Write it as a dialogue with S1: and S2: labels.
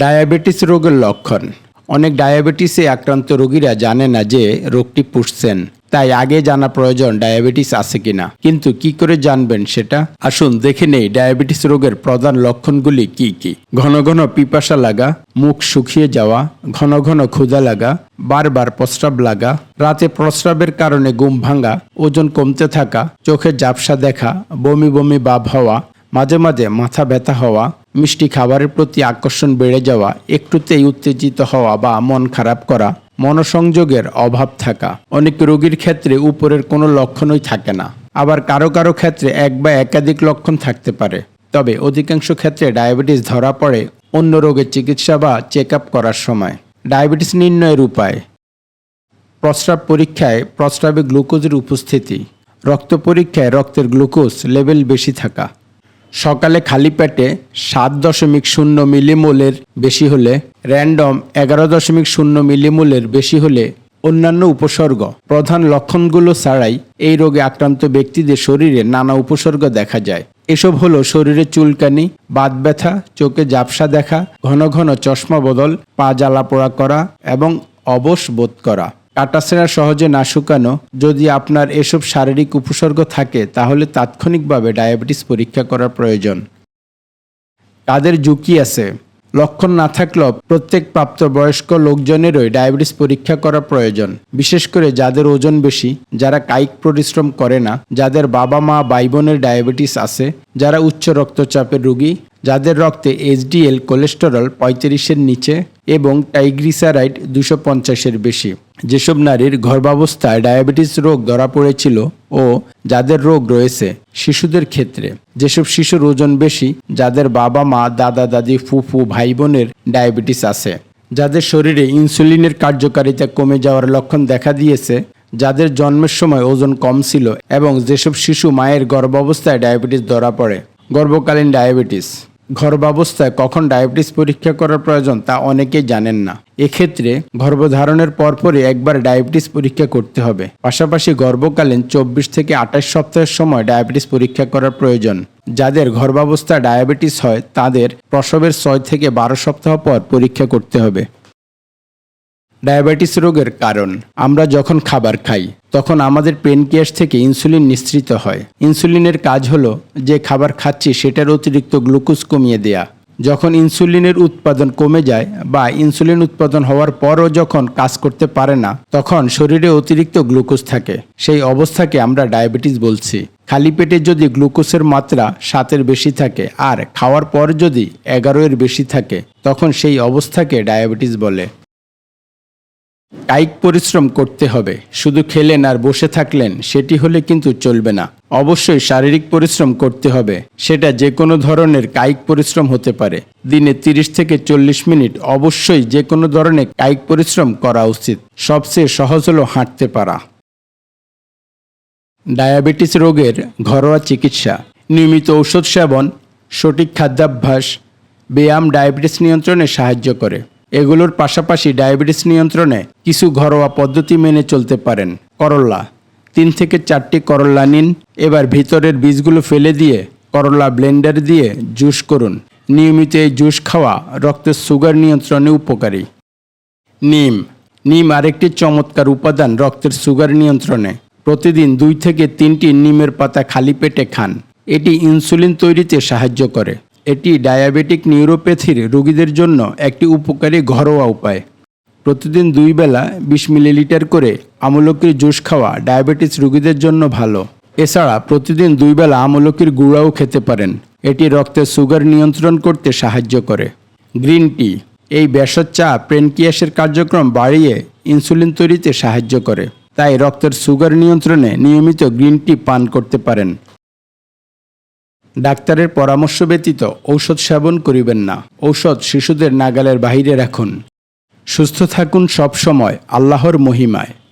S1: Diabetes রোগের লক্ষণ। অনেক ডায়াবেটিসে আক্রান্ত রোগীরা জানে না যে রোগটি পুষছেন। তাই আগে জানা প্রয়োজন ডায়াবেটিস আছে কিনা। কিন্তু কি করে জানবেন সেটা? আসুন দেখে নেই ডায়াবেটিস রোগের প্রধান লক্ষণগুলি কি কি। ঘন ঘন পিপাসা লাগা, মুখ শুকিয়ে যাওয়া, ঘন ঘন ক্ষুধা লাগা, বারবার প্রস্রাব লাগা, রাতে প্রস্রাবের কারণে ঘুম ভাঙা, ওজন কমতে থাকা, চোখে ঝাপসা দেখা, বমি বমি ভাব হওয়া, মাঝে মাঝে মাথা ব্যথা হওয়া মিষ্টি খাবারের প্রতি আকর্ষণ বেড়ে যাওয়া, একটুতেই উত্তেজিত হওয়া বা মন খারাপ করা, মনোসংযোগের অভাব থাকা। অনেক রোগীর ক্ষেত্রে উপরের কোনো লক্ষণই থাকে না। আবার কারও কারও ক্ষেত্রে এক বা একাধিক লক্ষণ থাকতে পারে। তবে অধিকাংশ ক্ষেত্রে ডায়াবেটিস ধরা পড়ে অন্য রোগের চিকিৎসা বা চেক করার সময়। ডায়াবেটিস নির্ণয়ের উপায়। প্রস্রাব পরীক্ষায় প্রস্রাবে গ্লুকোজের উপস্থিতি। রক্ত পরীক্ষায় রক্তের গ্লুকোজ লেভেল বেশি থাকা। সকালে খালি পেটে সাত দশমিক শূন্য মিলিমোলের বেশি হলে র্যান্ডম এগারো দশমিক শূন্য মিলিমোলের বেশি হলে অন্যান্য উপসর্গ। প্রধান লক্ষণগুলো ছাড়াই এই রোগে আক্রান্ত ব্যক্তিদের শরীরে নানা উপসর্গ দেখা যায়। এসব হলো শরীরে চুলকানি, বাত ব্যথা, চোখে ঝাপসা দেখা, ঘন ঘন চশমা বদল, পা জ্বালা পোড়া করা এবং অবশ বোধ করা। কাটাছেঁড়া সহজে না শুকানো, যদি আপনার এসব শারীরিক উপসর্গ থাকে, তাহলে তাৎক্ষণিকভাবে ডায়াবেটিস পরীক্ষা করা প্রয়োজন। কাদের ঝুঁকি আছে? লক্ষণ না থাকলেও প্রত্যেক প্রাপ্তবয়স্ক লোকজনেরই ডায়াবেটিস পরীক্ষা করা প্রয়োজন, বিশেষ করে যাদের ওজন বেশি, যারা কায়িক পরিশ্রম করে না, যাদের বাবা মা ভাই বোনের ডায়াবেটিস আছে, যারা উচ্চ রক্তচাপের রোগী, যাদের রক্তে এইচডিএল কোলেস্টেরল পঁয়ত্রিশের নিচে এবং টাইগ্রিসারাইড দুশো পঞ্চাশের বেশি। যেসব নারীর গর্ভাবস্থায় ডায়াবেটিস রোগ ধরা পড়েছিল ও যাদের রোগ রয়েছে শিশুদের ক্ষেত্রে, যেসব শিশুর ওজন বেশি, যাদের বাবা মা, দাদা, দাদি, ফুফু, ভাই বোনের ডায়াবেটিস আছে, যাদের শরীরে ইনসুলিনের কার্যকারিতা কমে যাওয়ার লক্ষণ দেখা দিয়েছে, যাদের জন্মের সময় ওজন কম ছিল এবং যেসব শিশু মায়ের গর্ভাবস্থায় ডায়াবেটিস ধরা পড়ে, গর্ভকালীন ডায়াবেটিস। গর্ভাবস্থায় কখন ডায়াবেটিস পরীক্ষা করার প্রয়োজন তা অনেকেই জানেন না। এক্ষেত্রে গর্ভধারণের পরপরই একবার ডায়াবেটিস পরীক্ষা করতে হবে। পাশাপাশি গর্ভকালীন চব্বিশ থেকে আঠাশ সপ্তাহের সময় ডায়াবেটিস পরীক্ষা করার প্রয়োজন। যাদের গর্ভাবস্থায় ডায়াবেটিস হয়, তাদের প্রসবের ছয় থেকে বারো সপ্তাহ পর পরীক্ষা করতে হবে। ডায়াবেটিস রোগের কারণ। আমরা যখন খাবার খাই, তখন আমাদের পেনকিয়াস থেকে ইনসুলিন নিঃসৃত হয়। ইনসুলিনের কাজ হলো যে খাবার খাচ্ছি সেটার অতিরিক্ত গ্লুকোজ কমিয়ে দেয়া। যখন ইনসুলিনের উৎপাদন কমে যায় বা ইনসুলিন উৎপাদন হওয়ার পরও যখন কাজ করতে পারে না, তখন শরীরে অতিরিক্ত গ্লুকোজ থাকে। সেই অবস্থাকে আমরা ডায়াবেটিস বলছি। খালি পেটে যদি গ্লুকোজের মাত্রা সাতের বেশি থাকে আর খাওয়ার পর যদি এগারো এর বেশি থাকে, তখন সেই অবস্থাকে ডায়াবেটিস বলে। কায়িক পরিশ্রম করতে হবে। শুধু খেলেন আর বসে থাকলেন, সেটি হলে কিন্তু চলবে না। অবশ্যই শারীরিক পরিশ্রম করতে হবে। সেটা যে কোনো ধরনের কায়িক পরিশ্রম হতে পারে। দিনে তিরিশ থেকে চল্লিশ মিনিট অবশ্যই যে কোনো ধরনের কায়িক পরিশ্রম করা উচিত। সবচেয়ে সহজ হলো হাঁটতে পারা। ডায়াবেটিস রোগের ঘরোয়া চিকিৎসা। নিয়মিত ঔষধ সেবন, সঠিক খাদ্যাভ্যাস, ব্যায়াম ডায়াবেটিস নিয়ন্ত্রণে সাহায্য করে। এগুলোর পাশাপাশি ডায়াবেটিস নিয়ন্ত্রণে কিছু ঘরোয়া পদ্ধতি মেনে চলতে পারেন। করল্লা তিন থেকে চারটি করল্লা নিন। এবার ভিতরের বীজগুলো ফেলে দিয়ে করল্লা ব্লেন্ডার দিয়ে জুস করুন। নিয়মিত এই জুস খাওয়া রক্তের সুগার নিয়ন্ত্রণে উপকারী। নিম নিম আরেকটি চমৎকার উপাদান রক্তের সুগার নিয়ন্ত্রণে। প্রতিদিন দুই থেকে তিনটি নিমের পাতা খালি পেটে খান। এটি ইনসুলিন তৈরিতে সাহায্য করে। এটি ডায়াবেটিক নিউরোপ্যাথির রোগীদের জন্য একটি উপকারী ঘরোয়া উপায়। প্রতিদিন দুই বেলা বিশ মিলিলিটার করে আমলকির জুস খাওয়া ডায়াবেটিস রোগীদের জন্য ভালো। এছাড়া প্রতিদিন দুই বেলা আমলকির গুঁড়াও খেতে পারেন। এটি রক্তের সুগার নিয়ন্ত্রণ করতে সাহায্য করে। গ্রিন টি, এই ভেষজ চা প্রেনকিয়াসের কার্যক্রম বাড়িয়ে ইনসুলিন তৈরিতে সাহায্য করে। তাই রক্তের সুগার নিয়ন্ত্রণে নিয়মিত গ্রিন টি পান করতে পারেন। ডাক্তারের পরামর্শ ব্যতীত ঔষধ সেবন করিবেন না। ঔষধ শিশুদের নাগালের বাহিরে রাখুন। সুস্থ থাকুন সব সময় আল্লাহর মহিমায়।